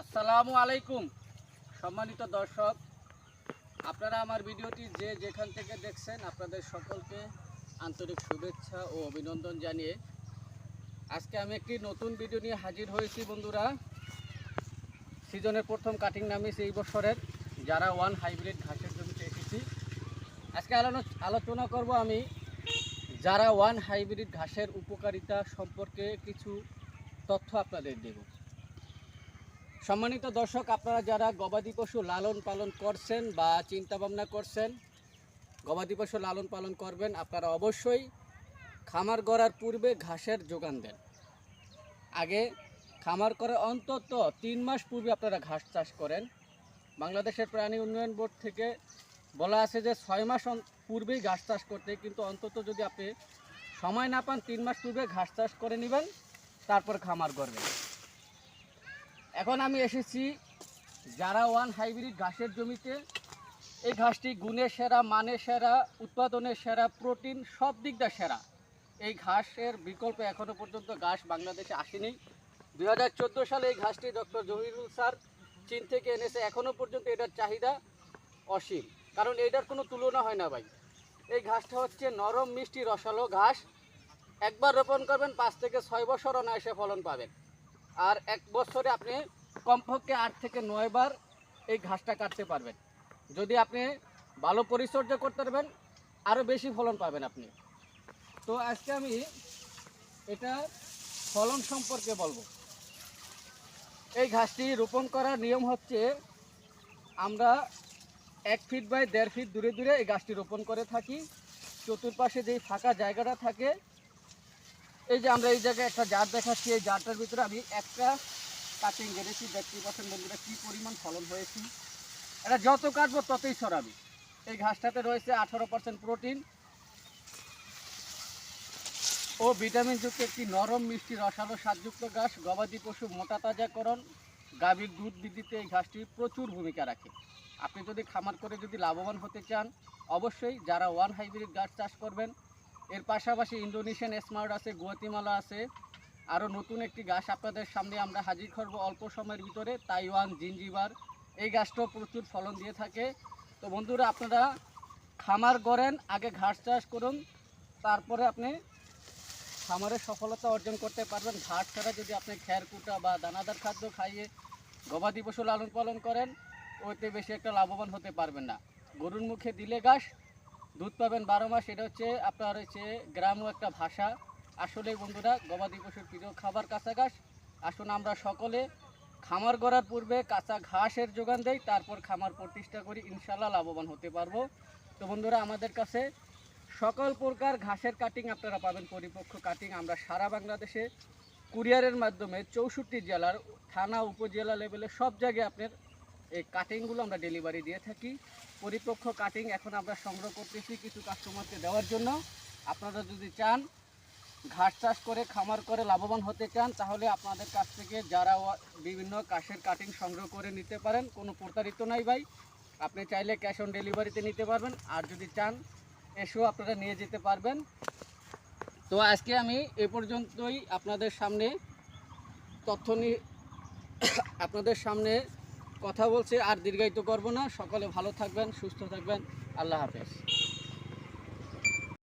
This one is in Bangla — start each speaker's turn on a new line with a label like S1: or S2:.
S1: আসসালামু আলাইকুম, সম্মানিত দর্শক। আপনারা আমার ভিডিওটি যে যেখান থেকে দেখছেন, আপনাদের সকলকে আন্তরিক শুভেচ্ছা ও অভিনন্দন জানিয়ে আজকে আমি একটি নতুন ভিডিও নিয়ে হাজির হয়েছি, বন্ধুরা। সিজনের প্রথম কাটিং নামিয়েছি এই বছরের, যারা ওয়ান হাইব্রিড ঘাসের জমিতে এসেছি। আজকে আলোচনা আলোচনা করব আমি যারা ওয়ান হাইব্রিড ঘাসের উপকারিতা সম্পর্কে কিছু তথ্য আপনাদের দেব। সম্মানিত দর্শক, আপনারা যারা গবাদি পশু লালন পালন করছেন বা চিন্তা ভাবনা করছেন, গবাদি পশু লালন পালন করবেন, আপনারা অবশ্যই খামার গড়ার পূর্বে ঘাসের যোগান দেন। আগে খামার করে অন্তত তিন মাস পূর্বে আপনারা ঘাস চাষ করেন। বাংলাদেশের প্রাণী উন্নয়ন বোর্ড থেকে বলা আছে যে ছয় মাস পূর্বেই ঘাস চাষ করতে কিন্তু অন্তত যদি আপনি সময় না পান, তিন মাস পূর্বে ঘাস চাষ করে নেবেন, তারপর খামার করবেন এখন আমি এসেছি যারা ওয়ান হাইব্রিড ঘাসের জমিতে। এই ঘাসটি গুণে সেরা মানে সেরা, উৎপাদনের সেরা, প্রোটিন সব দিক দিয়ে সেরা। এই ঘাসের বিকল্প এখনও পর্যন্ত ঘাস বাংলাদেশে আসেনি। দুই হাজার চোদ্দ সালে এই ঘাসটি ডক্টর জহিরুল স্যার চীন থেকে এনেছে। এখনও পর্যন্ত এটার চাহিদা অসীম। কারণ এটার কোনো তুলনা হয় না ভাই। এই ঘাসটা হচ্ছে নরম মিষ্টি রসালো ঘাস। একবার রোপণ করবেন, পাঁচ থেকে ছয় বছর অনায়াসে ফলন পাবেন। আর এক বছরে আপনি কমপক্ষে আট থেকে নয় বার এই ঘাসটা কাটতে পারবেন। যদি আপনি ভালো পরিচর্যা করতে পারবেন আরও বেশি ফলন পাবেন আপনি। তো আজকে আমি এটা ফলন সম্পর্কে বলব। এই ঘাসটি রোপণ করার নিয়ম হচ্ছে, আমরা এক ফিট বাই দেড় ফিট দূরে দূরে এই গাছটি রোপণ করে থাকি। চতুর্পাশে যেই ফাঁকা জায়গাটা থাকে এই যে আমরা এই জায়গায় একটা জার দেখাচ্ছি, এই জারটার ভিতরে আমি একটা কাটিং গেড়েছি দেখতে পাচ্ছেন বন্ধুরা কী পরিমাণ ফলন হয়েছে। এটা যত কাটবো ততই ছড়াবে। এই ঘাসটাতে রয়েছে আঠারো পার্সেন্ট প্রোটিন ও ভিটামিনযুক্ত একটি নরম মিষ্টি রসালো স্বাদযুক্ত ঘাস। গবাদি পশু মোটা তাজাকরণ, গাভীর দুধ বৃদ্ধিতে এই ঘাসটি প্রচুর ভূমিকা রাখে। আপনি যদি খামার করে যদি লাভবান হতে চান, অবশ্যই যারা ওয়ান হাইব্রিড গাছ চাষ করবেন এর পাশাপাশি ইন্দোনেশিয়ান স্মার্ট আছে, গুয়াতিমালা আছে। আরও নতুন একটি গাছ আপনাদের সামনে আমরা হাজির করব অল্প সময়ের ভিতরে, তাইওয়ান জিঞ্জিবার। এই গাছটাও প্রচুর ফলন দিয়ে থাকে। তো বন্ধুরা, আপনারা খামার গড়েন আগে ঘাস চাষ করুন, তারপরে আপনি খামারের সফলতা অর্জন করতে পারবেন। ঘাস ছাড়া যদি আপনি কুটা বা দানাদার খাদ্য খাইয়ে গবাদি পশু লালন পালন করেন ওইতে বেশি একটা লাভবান হতে পারবেন না। গরুর মুখে দিলে ঘাস দুধ পাবেন বারো মাস, এটা হচ্ছে আপনার হচ্ছে গ্রাম্য একটা ভাষা। আসলে বন্ধুরা, গবাদি পশুর প্রিয় খাবার কাঁচা ঘাস আসুন আমরা সকলে খামার গড়ার পূর্বে কাঁচা ঘাসের যোগান দেই, তারপর খামার প্রতিষ্ঠা করি ইনশাল্লাহ লাভবান হতে পারব। তো বন্ধুরা, আমাদের কাছে সকল প্রকার ঘাসের কাটিং আপনারা পাবেন পরিপক্ষ কাটিং আমরা সারা বাংলাদেশে কুরিয়ারের মাধ্যমে চৌষট্টি জেলার থানা, উপজেলা লেভেলে সব জায়গায় আপনার এই কাটিংগুলো আমরা ডেলিভারি দিয়ে থাকি। পরিপক্ষ কাটিং এখন আমরা সংগ্রহ করতেছি কিছু কাস্টমারকে দেওয়ার জন্য। আপনারা যদি চান, ঘাস চাষ করে, খামার করে লাভবান হতে চান, তাহলে আপনাদের কাছ থেকে যারা বিভিন্ন কাশের কাটিং সংগ্রহ করে নিতে পারেন, কোনো প্রতারিত নাই ভাই। আপনি চাইলে ক্যাশ অন ডেলিভারিতে নিতে পারবেন। আর যদি চান, এসেও আপনারা নিয়ে যেতে পারবেন। তো আজকে আমি এ পর্যন্তই। আপনাদের সামনে তথ্য নিয়ে আপনাদের সামনে কথা বলছি আর দীর্ঘায়িত করব না। সকলে ভালো থাকবেন সুস্থ থাকবেন। আল্লাহ হাফেজ।